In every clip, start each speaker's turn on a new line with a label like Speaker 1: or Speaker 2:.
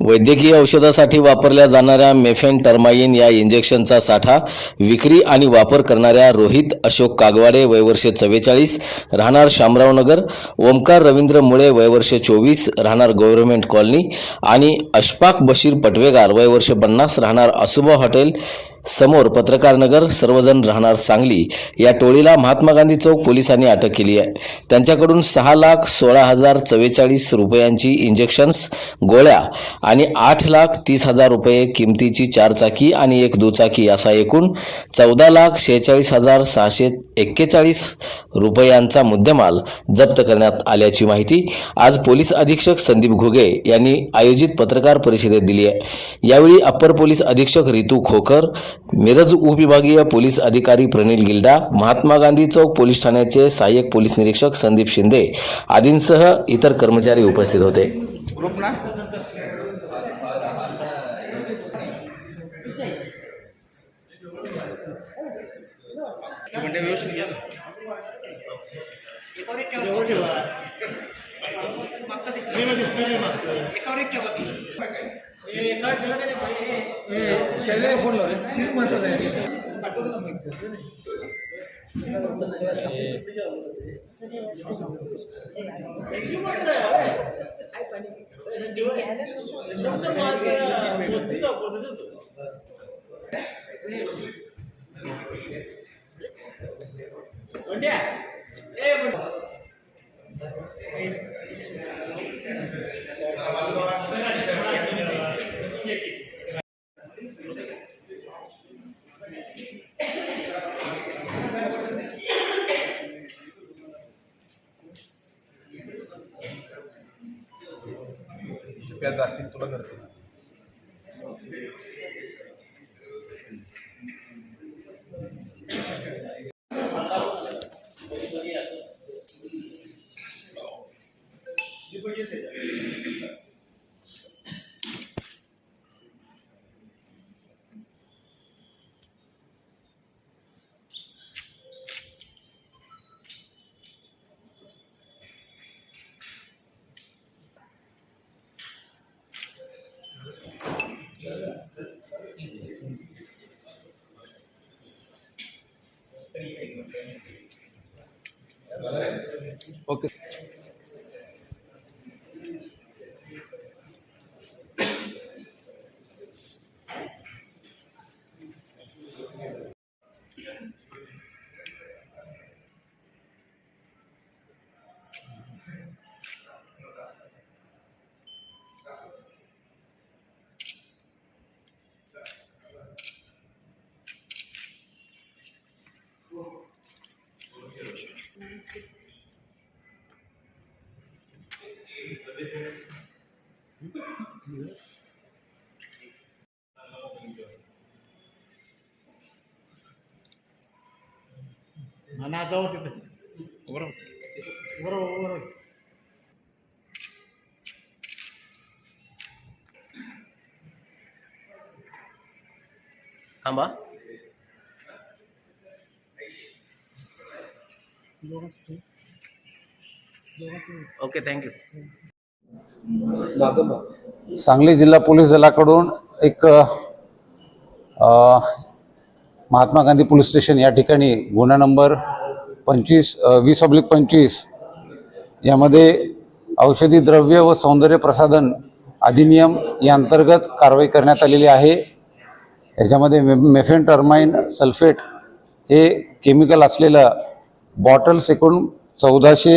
Speaker 1: वैद्यकीय औषधासाठी वापरल्या जाणाऱ्या मेफेन टर्माईन या इंजेक्शनचा साठा विक्री आणि वापर करणाऱ्या रोहित अशोक कागवाडे वयवर्षे चव्वेचाळीस राहणार शामरावनगर ओमकार रवींद्र मुळे वयवर्ष चोवीस राहणार गव्हर्नमेंट कॉलनी आणि अशफाक बशीर पटवेगार वयवर्ष पन्नास राहणार आसुबा हॉटेल समोर पत्रकार नगर सर्वजण राहणार सांगली या टोळीला महात्मा गांधी चौक पोलिसांनी अटक केली आहे. त्यांच्याकडून सहा लाख सोळा हजार चव्वेचाळीस रुपयांची इंजेक्शन्स गोळ्या आणि आठ लाख तीस हजार रुपये किमतीची चारचाकी आणि एक दुचाकी असा एकूण चौदा लाख शेहेचाळीस हजार सहाशे एक्केचाळीस रुपयांचा मुद्देमाल जप्त करण्यात आल्याची माहिती आज पोलीस अधीक्षक संदीप घुगे यांनी आयोजित पत्रकार परिषदेत दिली आहे. यावेळी अप्पर पोलीस अधीक्षक रितू खोकर मिरज उपविभागीय पोलीस अधिकारी प्रणील गिल्डा महात्मा गांधी चौक पोलीस ठाण्याचे सहाय्यक पोलीस निरीक्षक संदीप शिंदे आदींसह इतर कर्मचारी उपस्थित होते.
Speaker 2: ग्रुप ना? एक मिनिट व्यवस्थित घ्या
Speaker 3: त्या जाशील तुला करतो okay
Speaker 2: Mana tahu itu? Over. Over over.
Speaker 1: Tambah? Okay
Speaker 4: thank you Sangli जिल्हा पोलीस दलाकडून एक महात्मा गांधी पोलीस स्टेशन या ठिकाणी गुन्हा नंबर पंचवीस वीस ऑब्लिक पंचवीस यामध्ये औषधी द्रव्य व सौंदर्य प्रसाधन अधिनियम या अंतर्गत कारवाई करण्यात आलेली आहे. याच्यामध्ये मे मेफेन टर्माइन सल्फेट हे केमिकल असलेलं बॉटल्स एकूण चौदाशे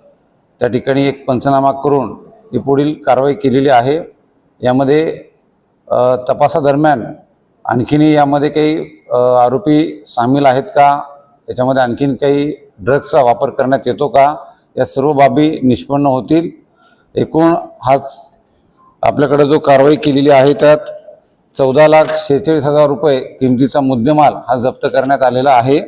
Speaker 4: त्या ठिकाणी एक पंचनामा करून ही पुढील कारवाई केलेली आहे. यामध्ये तपासादरम्यान आणखीनही यामध्ये काही आरोपी सामील आहेत का? याच्यामध्ये आणखीन काही ड्रग्सचा वापर करण्यात येतो का? या सर्व बाबी निष्पन्न होतील. एकूण हाच आपल्याकडे जो कारवाई केलेली आहे त्यात चौदा लाख शेहेचाळीस हजार रुपये किमतीचा मुद्देमाल हा जप्त करण्यात आलेला आहे.